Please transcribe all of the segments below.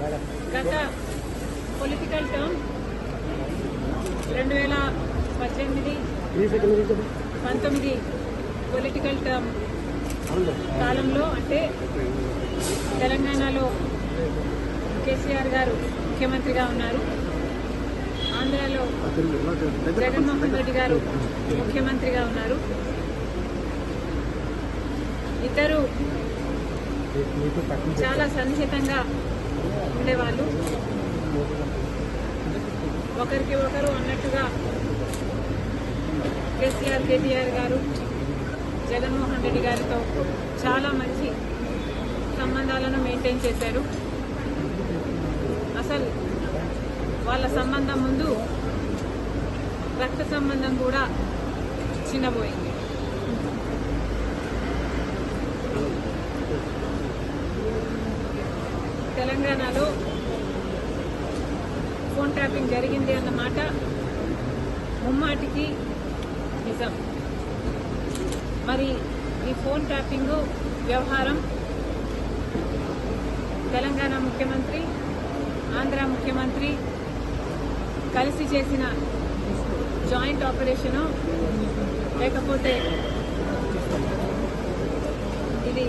గత political term రెండు వేల పద్దెనిమిది పంతొమ్మిది పొలిటికల్ టర్మ్ కాలంలో అంటే తెలంగాణలో కేసీఆర్ గారు ముఖ్యమంత్రిగా ఉన్నారు. ఆంధ్రాలో జగన్మోహన్ రెడ్డి గారు ముఖ్యమంత్రిగా ఉన్నారు. ఇద్దరు చాలా సన్నిహితంగా ఉండేవాళ్ళు. ఒకరికి ఒకరు అన్నట్టుగా కేసీఆర్ కేటీఆర్ గారు జగన్మోహన్ రెడ్డి గారితో చాలా మంచి సంబంధాలను మెయింటైన్ చేశారు. అసలు వాళ్ళ సంబంధం ముందు రక్త సంబంధం కూడా చిన్నబోయింది తెలంగాణలో ఫోన్ ట్యాపింగ్ జరిగింది అన్నమాట ముమ్మాటికి నిజం. మరి ఈ ఫోన్ ట్యాపింగ్ వ్యవహారం తెలంగాణ ముఖ్యమంత్రి ఆంధ్ర ముఖ్యమంత్రి కలిసి చేసిన జాయింట్ ఆపరేషను లేకపోతే ఇది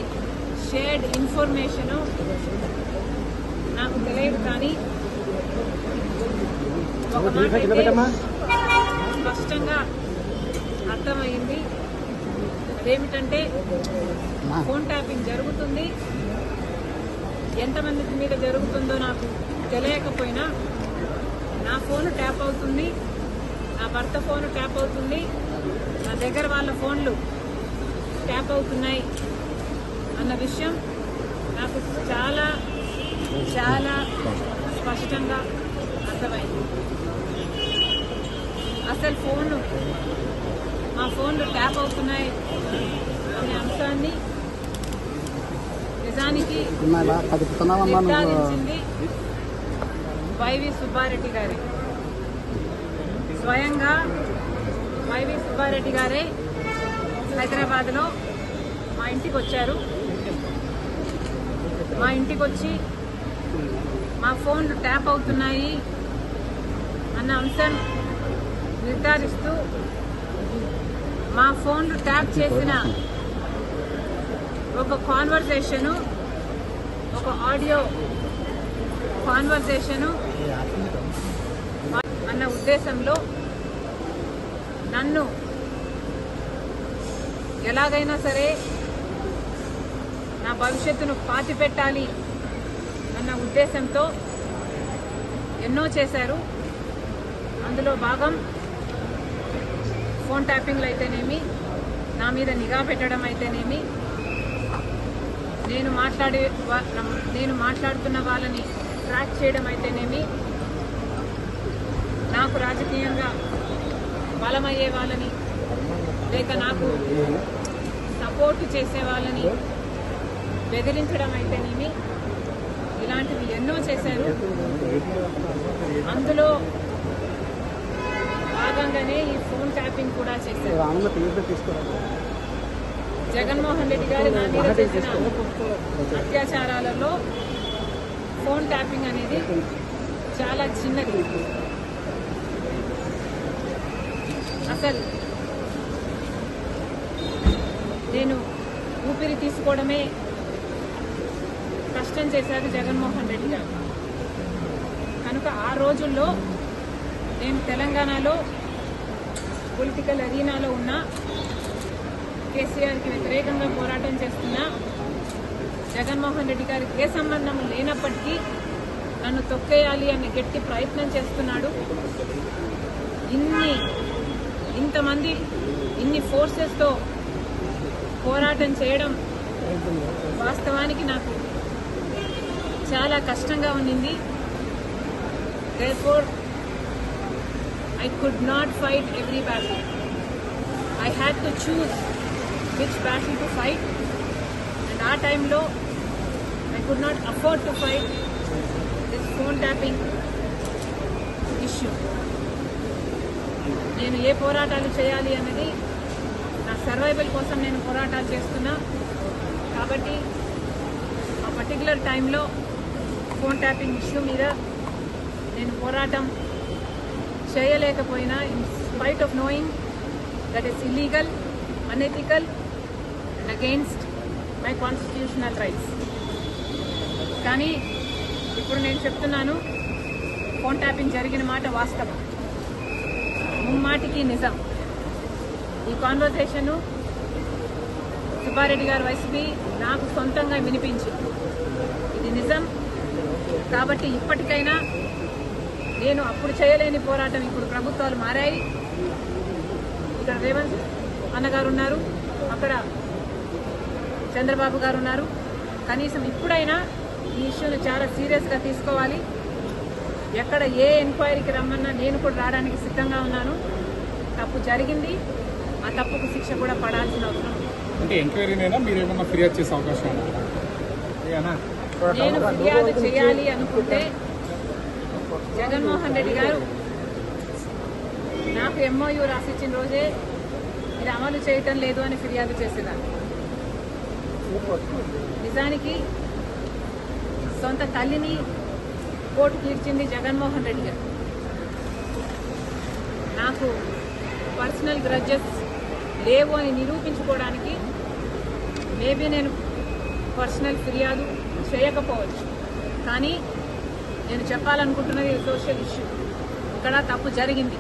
షేర్డ్ ఇన్ఫర్మేషను నాకు తెలియదు కానీ ఒక మాట స్పష్టంగా అర్థమైంది. అదేమిటంటే ఫోన్ ట్యాపింగ్ జరుగుతుంది. ఎంతమంది మీద జరుగుతుందో నాకు తెలియకపోయినా నా ఫోన్ ట్యాప్ అవుతుంది. నా భర్త ఫోన్ ట్యాప్ అవుతుంది. నా దగ్గర వాళ్ళ ఫోన్లు ట్యాప్ అవుతున్నాయి అన్న విషయం నాకు చాలా చాలా స్పష్టంగా అర్థమైంది. అసలు ఫోన్ మా ఫోన్లు ట్యాప్ అవుతున్నాయి అనే అంశాన్ని నిజానికి నిర్ధారించింది వైవి సుబ్బారెడ్డి గారే. స్వయంగా వైవి సుబ్బారెడ్డి గారే హైదరాబాద్లో మా ఇంటికి వచ్చారు మా ఇంటికి వచ్చి మా ఫోన్లు ట్యాప్ అవుతున్నాయి అన్న అంశం నిర్ధారిస్తూ మా ఫోన్లు ట్యాప్ చేసిన ఒక కాన్వర్సేషను ఒక ఆడియో కాన్వర్సేషను అన్న ఉద్దేశంలో నన్ను ఎలాగైనా సరే నా భవిష్యత్తును పాతి పెట్టాలి అన్న ఉద్దేశంతో ఎన్నో చేశారు. అందులో భాగం ఫోన్ ట్యాపింగ్లు అయితేనేమి నా మీద నిఘా పెట్టడం అయితేనేమి నేను మాట్లాడే వా- నేను మాట్లాడుతున్న వాళ్ళని ట్రాక్ చేయడం అయితేనేమి నాకు రాజకీయంగా బలమయ్యే వాళ్ళని లేక నాకు సపోర్ట్ చేసే వాళ్ళని బెదిరించడం అయితేనేమి ఇలాంటివి ఎన్నో చేశారు. అందులో భాగంగానే ఈ ఫోన్ ట్యాపింగ్ కూడా చేశారు. జగన్మోహన్ రెడ్డి గారు నా మీద చేసిన అత్యాచారాలలో ఫోన్ ట్యాపింగ్ అనేది చాలా చిన్నది. అసలు నేను ఊపిరి తీసుకోవడమే కష్టం చేశారు జగన్మోహన్ రెడ్డి గారు. కనుక ఆ రోజుల్లో నేను తెలంగాణలో పొలిటికల్ అరీనాలో ఉన్న కేసీఆర్కి వ్యతిరేకంగా పోరాటం చేస్తున్న జగన్మోహన్ రెడ్డి గారికి ఏ సంబంధం లేనప్పటికీ నన్ను తొక్కేయాలి అని గట్టి ప్రయత్నం చేస్తున్నాడు. ఇన్ని ఇంతమంది ఇన్ని ఫోర్సెస్తో పోరాటం చేయడం వాస్తవానికి నాకు చాలా కష్టంగా ఉండింది. There I could not fight every battle I had to choose which battle to fight and ఆ టైంలో I could not afford to fight this phone tapping issue నేను ఏ పోరాటాలు చేయాలి అన్నది నా సర్వైవల్ కోసం నేను పోరాటాలు చేస్తున్నా. కాబట్టి ఆ పర్టికులర్ టైంలో ఫోన్ ట్యాపింగ్ ఇష్యూ మీద నేను పోరాటం చేయలేకపోయినా in spite of knowing that is illegal unethical and against my constitutional rights కానీ ఇప్పుడు నేను చెప్తున్నాను ఫోన్ ట్యాపింగ్ జరిగిన మాట వాస్తవం. ముమ్మాటికి నిజం. ఈ కాన్వర్సేషను సుబ్బారెడ్డి గారు వైసీపీ నాకు సొంతంగా వినిపించింది. ఇది నిజం కాబట్టి ఇప్పటికైనా నేను అప్పుడు చేయలేని పోరాటం ఇప్పుడు ప్రభుత్వాలు మారాయి. ఇక్కడ రేవంత్ అన్నగారు ఉన్నారు అక్కడ చంద్రబాబు గారు ఉన్నారు. కనీసం ఇప్పుడైనా ఈ ఇష్యూను చాలా సీరియస్గా తీసుకోవాలి. ఎక్కడ ఏ ఎంక్వైరీకి రమ్మన్నా నేను కూడా రావడానికి సిద్ధంగా ఉన్నాను. తప్పు జరిగింది ఆ తప్పుకు శిక్ష కూడా పడాల్సిన అవసరం అంటే ఎంక్వైరీనైనా మీరు ఏమన్నా ఫిర్యాదు చేసే అవకాశం నేను ఫిర్యాదు చేయాలి అనుకుంటే జగన్మోహన్ రెడ్డి గారు నాకు ఎంఓయూ రాసిచ్చిన రోజే ఇది అమలు చేయటం లేదు అని ఫిర్యాదు చేసేదాన్ని. నిజానికి సొంత తల్లిని కోర్టు తీర్చింది జగన్మోహన్ రెడ్డి గారు. నాకు పర్సనల్ గ్రడ్జెస్ లేవు అని నిరూపించుకోవడానికి మేబీ నేను పర్సనల్ ఫిర్యాదు చేయకపోవచ్చు. కానీ నేను చెప్పాలనుకుంటున్నది సోషల్ ఇష్యూ ఇక్కడ తప్పు జరిగింది.